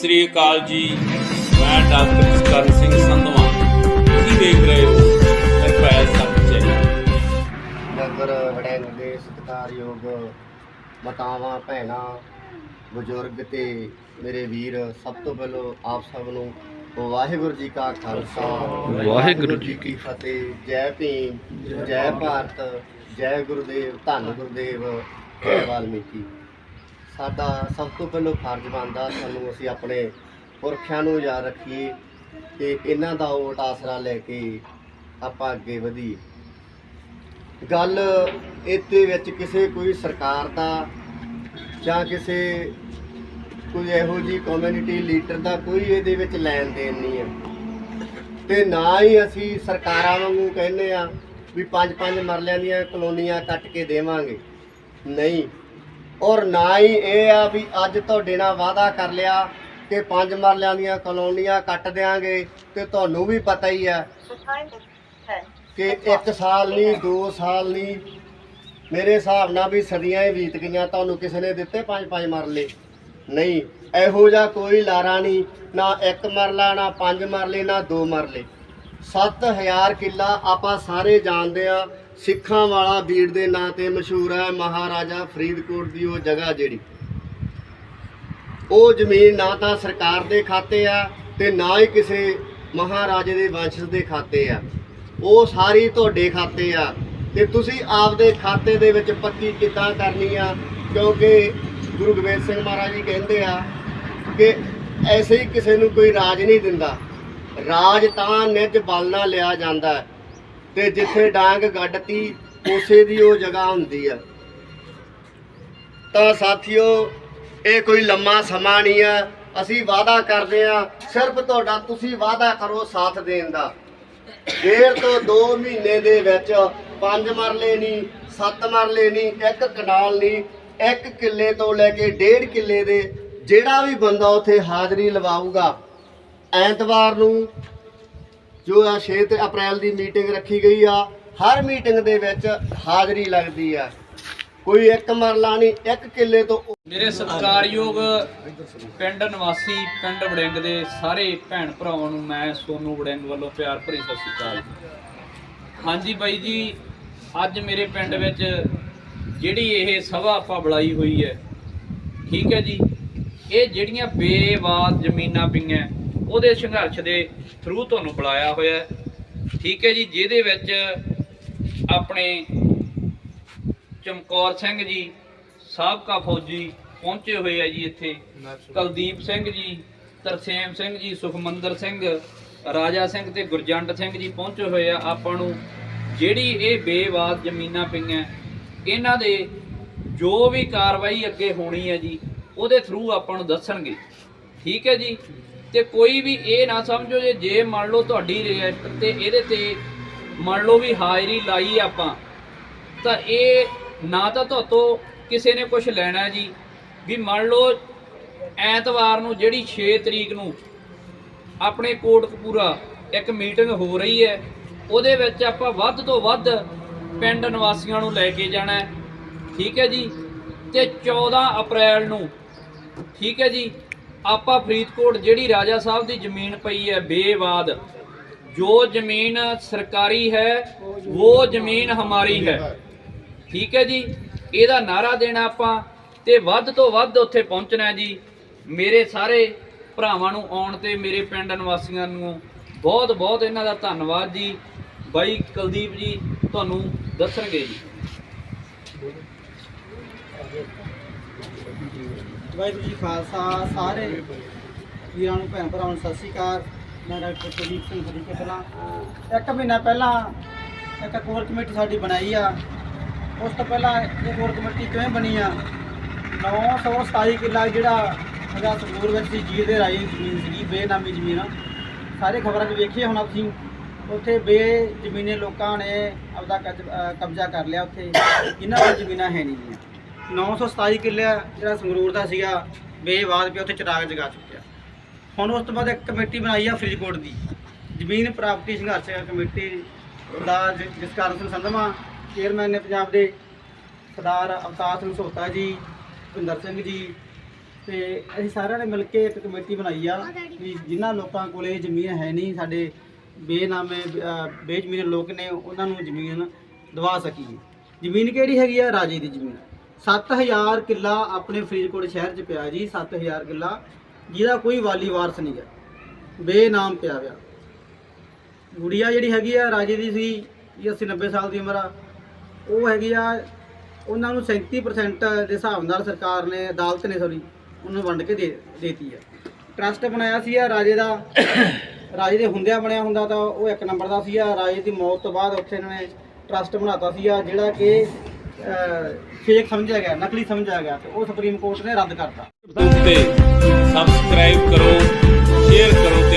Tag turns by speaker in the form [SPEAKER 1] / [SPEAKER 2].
[SPEAKER 1] ਸ੍ਰੀ ਅਕਾਲ ਜੀ। ਮੈਂ ਡਾਕਟਰ ਜਸਕਰਨ ਸਿੰਘ ਸੰਧਵਾ। ਤੁਸੀਂ ਦੇਖ ਰਹੇ ਹੋ ਨਿਰਭੈ ਸੱਚ
[SPEAKER 2] ਨਗਰ ਵੜੈਂਗ ਦੇ ਸਤਿਕਾਰਯੋਗ ਮਾਤਾਵਾਂ ਭੈਣਾਂ ਬਜ਼ੁਰਗ ਤੇ ਮੇਰੇ ਵੀਰ ਸਭ ਤੋਂ ਪਹਿਲਾਂ ਆਪ ਸਭ ਨੂੰ ਵਾਹਿਗੁਰੂ ਜੀ ਕਾ ਖਾਲਸਾ।
[SPEAKER 3] ਵਾਹਿਗੁਰੂ ਜੀ ਕੀ
[SPEAKER 2] ਫਤਿਹ। ਜੈ ਭੀਮ ਜੈ ਭਾਰਤ ਜੈ ਗੁਰਦੇਵ ਧੰਨ ਗੁਰਦੇਵ ਜੈ ਵਾਲਮੀਕੀ। ਸਾਡਾ ਸਭ ਤੋਂ ਪਹਿਲਾਂ ਫਰਜ਼ ਬਣਦਾ ਸਾਨੂੰ ਅਸੀਂ ਆਪਣੇ ਪੁਰਖਿਆਂ ਨੂੰ ਯਾਦ ਰੱਖੀਏ ਤੇ ਇਹਨਾਂ ਦਾ ਓਟ ਆਸਰਾ ਲੈ ਕੇ ਆਪਾਂ ਅੱਗੇ ਵਧੀਏ। ਗੱਲ ਇਹਦੇ ਵਿੱਚ ਕਿਸੇ ਕੋਈ ਸਰਕਾਰ ਦਾ ਜਾਂ ਕਿਸੇ ਕੋਈ ਇਹੋ ਜੀ ਕਮਿਊਨਿਟੀ ਲੀਡਰ ਦਾ ਕੋਈ ਇਹਦੇ ਵਿੱਚ ਲੈਣ ਦੇਣ ਨਹੀਂ ਹੈ। ਤੇ ਨਾ ਹੀ ਅਸੀਂ ਸਰਕਾਰਾਂ ਵਾਂਗੂ ਕਹਿੰਦੇ ਆ ਵੀ ਪੰਜ ਪੰਜ ਮਰਲਿਆਂ ਦੀਆਂ ਕਲੋਨੀਆਂ ਕੱਟ ਕੇ ਦੇਵਾਂਗੇ। ਨਹੀਂ ਔਰ ਨਾ ਹੀ ਇਹ ਆ ਵੀ ਅੱਜ ਤੁਹਾਡੇ ਨਾਲ ਵਾਅਦਾ ਕਰ ਲਿਆ ਕਿ ਪੰਜ ਮਰਲਿਆਂ ਦੀਆਂ ਕਲੋਨੀਆਂ ਕੱਟ ਦੇਾਂਗੇ ਤੇ ਤੁਹਾਨੂੰ ਵੀ ਪਤਾ ਹੀ ਆ ਕਿ ਇੱਕ ਸਾਲ ਨਹੀਂ, ਦੋ ਸਾਲ ਨਹੀਂ, ਮੇਰੇ ਹਿਸਾਬ ਨਾਲ ਵੀ ਸਦੀਆਂ ਹੀ ਬੀਤ ਗਈਆਂ, ਤੁਹਾਨੂੰ ਕਿਸੇ ਨੇ ਦਿੱਤੇ ਪੰਜ ਪੰਜ ਮਰਲੇ? ਨਹੀਂ, ਇਹੋ ਜਿਹਾ ਕੋਈ ਲਾਰਾ ਨਹੀਂ, ਨਾ ਇੱਕ ਮਰਲਾ, ਨਾ ਪੰਜ ਮਰਲੇ, ਨਾ ਦੋ ਮਰਲੇ। 7000 ਕਿੱਲਾ ਆਪਾਂ ਸਾਰੇ ਜਾਣਦੇ ਆ ਸਿੱਖਾਂ ਵਾਲਾ ਬੀੜ ਦੇ ਨਾਂ ਤੇ ਮਸ਼ਹੂਰ ਹੈ ਮਹਾਰਾਜਾ ਫਰੀਦਕੋਟ ਦੀ ਉਹ ਜਗ੍ਹਾ ਜਿਹੜੀ। ਉਹ ਜ਼ਮੀਨ ਨਾ ਤਾਂ ਸਰਕਾਰ ਦੇ ਖਾਤੇ ਆ ਤੇ ਨਾ ਹੀ ਕਿਸੇ ਮਹਾਰਾਜੇ ਦੇ ਵੰਸ਼ ਦੇ ਖਾਤੇ ਆ। ਉਹ ਸਾਰੀ ਤੁਹਾਡੇ ਖਾਤੇ ਆ ਤੇ ਤੁਸੀਂ ਆਪਦੇ ਖਾਤੇ ਦੇ ਵਿੱਚ ਪੱਕੀ ਕਿੱਦਾਂ ਕਰਨੀ ਆ? ਕਿਉਂਕਿ ਗੁਰੂ ਗੋਬਿੰਦ ਸਿੰਘ ਮਹਾਰਾਜ ਜੀ ਕਹਿੰਦੇ ਆ ਕਿ ਐਸੇ ਹੀ ਕਿਸੇ ਨੂੰ ਕੋਈ ਰਾਜ ਨਹੀਂ ਦਿੰਦਾ। ਰਾਜ ਤਾਂ ਨਿੱਜ ਬਲ ਨਾਲ ਲਿਆ ਜਾਂਦਾ। ਹੈ ਤੇ ਜਿੱਥੇ ਡਾਂਗ ਗੱਡਤੀ, ਉਸੇ ਦੀ ਉਹ ਜਗ੍ਹਾ ਹੁੰਦੀ ਆ। ਤਾਂ ਸਾਥੀਓ, ਇਹ ਕੋਈ ਲੰਮਾ ਸਮਾਂ ਨਹੀਂ ਆ। ਅਸੀਂ ਵਾਅਦਾ ਕਰਦੇ ਆ ਸਿਰਫ ਤੁਹਾਡਾ ਤੁਸੀਂ ਵਾਅਦਾ ਕਰੋ ਸਾਥ ਦੇਣ ਦਾ। ਡੇਢ ਤੋਂ 2 ਮਹੀਨੇ ਦੇ ਵਿੱਚ ਪੰਜ ਮਰਲੇ ਨਹੀਂ, ਸੱਤ ਮਰਲੇ ਨਹੀਂ, ਇੱਕ ਕਨਾਲ ਨਹੀਂ, ਇੱਕ ਕਿੱਲੇ ਤੋਂ ਲੈ ਕੇ ਡੇਢ ਕਿੱਲੇ ਦੇ ਜਿਹੜਾ ਵੀ ਬੰਦਾ ਉੱਥੇ ਹਾਜ਼ਰੀ ਲਵਾਊਗਾ, ਐਤਵਾਰ ਨੂੰ ਜੋ ਆ 6 ਤੇ ਅਪ੍ਰੈਲ ਦੀ ਮੀਟਿੰਗ ਰੱਖੀ ਗਈ ਆ, ਹਰ ਮੀਟਿੰਗ ਦੇ ਵਿੱਚ ਹਾਜ਼ਰੀ ਲੱਗਦੀ ਆ। ਕੋਈ ਇੱਕ ਮਰਲਾ ਨਹੀਂ, ਇੱਕ ਕਿੱਲੇ ਤੋਂ
[SPEAKER 4] ਮੇਰੇ ਸਤਿਕਾਰਯੋਗ ਪਿੰਡ ਨਿਵਾਸੀ, ਪਿੰਡ ਵੜਿੰਗ ਦੇ ਸਾਰੇ ਭੈਣ ਭਰਾਵਾਂ ਨੂੰ ਮੈਂ ਸੋਨੂ ਵੜਿੰਗ ਵੱਲੋਂ ਪਿਆਰ ਭਰੀ ਸਤਿ ਸ਼੍ਰੀ ਅਕਾਲ। ਹਾਂਜੀ ਬਾਈ ਜੀ, ਅੱਜ ਮੇਰੇ ਪਿੰਡ ਵਿੱਚ ਜਿਹੜੀ ਇਹ ਸਭਾ ਆਪਾਂ ਬੁਲਾਈ ਹੋਈ ਹੈ, ਠੀਕ ਹੈ ਜੀ, ਇਹ ਜਿਹੜੀਆਂ ਬੇਵਾਦ ਜ਼ਮੀਨਾਂ ਪਈਆਂ ਉਹਦੇ ਸੰਘਰਸ਼ ਦੇ ਥਰੂ ਤੁਹਾਨੂੰ ਬੁਲਾਇਆ ਹੋਇਆ ਠੀਕ ਹੈ ਜੀ ਜਿਹਦੇ ਵਿੱਚ ਆਪਣੇ ਚਮਕੌਰ ਸਿੰਘ ਜੀ ਸਾਬਕਾ ਫੌਜੀ ਪਹੁੰਚੇ ਹੋਏ ਆ ਜੀ ਇੱਥੇ। ਕੁਲਦੀਪ ਸਿੰਘ ਜੀ ਤਰਸੇਮ ਸਿੰਘ ਜੀ ਸੁਖਮੰਦਰ ਸਿੰਘ ਰਾਜਾ ਸਿੰਘ ਤੇ ਗੁਰਜੰਟ ਸਿੰਘ ਜੀ ਪਹੁੰਚੇ ਹੋਏ ਆ। ਆਪਾਂ ਨੂੰ ਜਿਹੜੀ ਇਹ ਬੇਵਾਦ ਜ਼ਮੀਨਾਂ ਪਈਆਂ ਇਹਨਾਂ ਦੇ ਜੋ ਵੀ ਕਾਰਵਾਈ ਅੱਗੇ ਹੋਣੀ ਹੈ ਜੀ ਉਹਦੇ ਥਰੂ ਆਪਾਂ ਨੂੰ ਦੱਸਣਗੇ। ਠੀਕ ਹੈ ਜੀ? ਤੇ ਕੋਈ ਵੀ ਇਹ ਨਾ ਸਮਝੋ ਜੇ ਜੇ ਮੰਨ ਲਓ ਤੁਹਾਡੀ ਰਜਿਸਟਰ ਤੇ ਇਹਦੇ ਤੇ ਮੰਨ ਲਓ ਵੀ ਹਾਜ਼ਰੀ ਲਾਈ ਆਪਾਂ, ਤਾਂ ਇਹ ਨਾ ਤਾਂ ਤੁਹਾਤੋਂ ਕਿਸੇ ਨੇ ਕੁਝ ਲੈਣਾ ਜੀ। ਵੀ ਮੰਨ ਲਓ ਐਤਵਾਰ ਨੂੰ ਜਿਹੜੀ 6 ਤਰੀਕ ਨੂੰ ਆਪਣੇ ਕੋਟਕਪੂਰਾ ਇੱਕ ਮੀਟਿੰਗ ਹੋ ਰਹੀ ਹੈ, ਉਹਦੇ ਵਿੱਚ ਆਪਾਂ ਵੱਧ ਤੋਂ ਵੱਧ ਪਿੰਡ ਨਿਵਾਸੀਆਂ ਨੂੰ ਲੈ ਕੇ ਜਾਣਾ ਠੀਕ ਹੈ ਜੀ? ਤੇ 14 ਅਪ੍ਰੈਲ ਨੂੰ, ਠੀਕ ਹੈ ਜੀ? ਆਪਾਂ ਫਰੀਦਕੋਟ ਜਿਹੜੀ ਰਾਜਾ ਸਾਹਿਬ ਦੀ ਜ਼ਮੀਨ ਪਈ ਹੈ, ਬੇਵਾਦ। ਜੋ ਜ਼ਮੀਨ ਸਰਕਾਰੀ ਹੈ, ਉਹ ਜ਼ਮੀਨ ਹਮਾਰੀ ਹੈ। ਠੀਕ ਹੈ ਜੀ? ਇਹਦਾ ਨਾਰਾ ਦੇਣਾ ਆਪਾਂ ਤੇ ਵੱਧ ਤੋਂ ਵੱਧ ਉੱਥੇ ਪਹੁੰਚਣਾ ਜੀ। ਮੇਰੇ ਸਾਰੇ ਭਰਾਵਾਂ ਨੂੰ ਆਉਣ ਤੇ ਮੇਰੇ ਪਿੰਡ ਨਿਵਾਸੀਆਂ ਨੂੰ ਬਹੁਤ ਬਹੁਤ ਇਹਨਾਂ ਦਾ ਧੰਨਵਾਦ ਜੀ। ਬਾਈ ਕੁਲਦੀਪ ਜੀ, ਤੁਹਾਨੂੰ ਦੱਸਣਗੇ ਜੀ।
[SPEAKER 5] ਵਾਹਿਗੁਰੂ ਜੀ ਖਾਲਸਾ, ਸਾਰੇ ਵੀਰਾਂ ਨੂੰ ਭੈਣ ਭਰਾਵਾਂ ਨੂੰ ਸਤਿ ਸ਼੍ਰੀ ਅਕਾਲ। ਮੈਂ ਡਾਕਟਰ ਕੁਲਦੀਪ ਸਿੰਘ ਫਰੀਕੇ ਪਹਿਲਾਂ। ਇੱਕ ਮਹੀਨਾ ਪਹਿਲਾਂ ਇੱਕ ਕੋਰ ਕਮੇਟੀ ਸਾਡੀ ਬਣਾਈ ਆ। ਉਸ ਤੋਂ ਪਹਿਲਾਂ ਇਹ ਕੋਰ ਕਮੇਟੀ ਕਿਵੇਂ ਬਣੀ ਆ? 927 ਕਿੱਲਾ ਜਿਹੜਾ ਹੈਗਾ ਸੰਗਰੂਰ ਵਿੱਚ ਸੀ ਜੀ ਦੇ ਰਾਈ ਜ਼ਮੀਨ ਸੀਗੀ, ਬੇਨਾਮੀ ਜ਼ਮੀਨ। ਸਾਰੇ ਖਬਰਾਂ 'ਚ ਵੇਖੀਏ ਹੁਣ ਅਸੀਂ ਉੱਥੇ ਬੇ ਜ਼ਮੀਨੇ ਲੋਕਾਂ ਨੇ ਆਪਦਾ ਕਬਜ਼ਾ ਕਰ ਲਿਆ ਉੱਥੇ। ਇਹਨਾਂ ਦੀ ਜ਼ਮੀਨਾਂ ਹੈ ਨਹੀਂ 927 ਕਿੱਲੇ ਜਿਹੜਾ ਸੰਗਰੂਰ ਦਾ ਸੀਗਾ ਬੇਵਾਦ ਪਿਆ ਉੱਥੇ ਚਟਾਕ ਜਗਾ ਚੁੱਕਿਆ। ਹੁਣ ਉਸ ਤੋਂ ਬਾਅਦ ਇੱਕ ਕਮੇਟੀ ਬਣਾਈ ਆ ਫਰੀਦਕੋਟ ਦੀ। ਜ਼ਮੀਨ ਪ੍ਰਾਪਰਟੀ ਸੰਘਰਸ਼ ਕਮੇਟੀ ਦਾ ਜ- ਜਸਕਰਨ ਸਿੰਘ ਸੰਧਮਾ, ਚੇਅਰਮੈਨ ਨੇ ਪੰਜਾਬ ਦੇ ਸਰਦਾਰ ਅਵਤਾਰ ਸਿੰਘ ਸੋਤਾ ਜੀ ਭਿੰਦਰ ਸਿੰਘ ਜੀ, ਤੇ ਅਸੀਂ ਸਾਰਿਆਂ ਨੇ ਮਿਲ ਕੇ ਇੱਕ ਕਮੇਟੀ ਬਣਾਈ ਆ ਵੀ ਜਿਨ੍ਹਾਂ ਲੋਕਾਂ ਕੋਲੇ ਜ਼ਮੀਨ ਹੈ ਨਹੀਂ, ਸਾਡੇ ਬੇਨਾਮੇ ਬੇਜ਼ਮੀਨ ਲੋਕ ਨੇ, ਉਹਨਾਂ ਨੂੰ ਜ਼ਮੀਨ ਦਵਾ ਸਕੀਏ। ਜ਼ਮੀਨ ਕਿਹੜੀ ਹੈਗੀ ਆ? ਰਾਜੇ ਦੀ ਜ਼ਮੀਨ। 7000 ਕਿੱਲਾ ਆਪਣੇ ਫਰੀਦਕੋਟ ਸ਼ਹਿਰ 'ਚ ਪਿਆ ਜੀ 7000 ਕਿੱਲਾ, ਜਿਹਦਾ ਕੋਈ ਵਾਲੀ ਵਾਰਸ ਨਹੀਂ ਹੈ। ਬੇਨਾਮ ਪਿਆ ਹੋਇਆ ਗੁੜੀਆ ਜਿਹੜੀ ਹੈਗੀ ਆ, ਰਾਜੇ ਦੀ ਸੀ, ਜੀ 80 90 ਸਾਲ ਦੀ ਉਮਰ ਆ, ਉਹ ਹੈਗੀ ਆ, ਉਹਨਾਂ ਨੂੰ 37% ਦੇ ਹਿਸਾਬ ਨਾਲ ਸਰਕਾਰ ਨੇ ਅਦਾਲਤ ਨੇ ਸੌਰੀ ਉਹਨੂੰ ਵੰਡ ਕੇ ਦੇ, ਦੇਤੀ ਆ। ਟਰਸਟ ਬਣਾਇਆ ਸੀ ਆ ਰਾਜੇ ਦਾ। ਰਾਜੇ ਦੇ ਹੁੰਦਿਆਂ ਬਣਿਆ ਹੁੰਦਾ ਤਾਂ ਉਹ ਇੱਕ ਨੰਬਰ ਦਾ ਸੀ ਆ। ਰਾਜੇ ਦੀ ਮੌਤ ਤੋਂ ਬਾਅਦ ਉੱਥੇ ਇਹਨਾਂ ਨੇ ਟਰਸਟ ਬਣਾਤਾ ਸੀ ਆ, ਜਿਹੜਾ ਕਿ ਫੇਕ ਸਮਝਿਆ ਗਿਆ, ਨਕਲੀ ਸਮਝਿਆ ਗਿਆ ਤੇ ਉਹ ਸੁਪਰੀਮ ਕੋਰਟ ਨੇ ਰੱਦ ਕਰਤਾ।
[SPEAKER 1] ਤੇ ਸਬਸਕ੍ਰਾਈਬ ਕਰੋ ਸ਼ੇਅਰ ਕਰੋ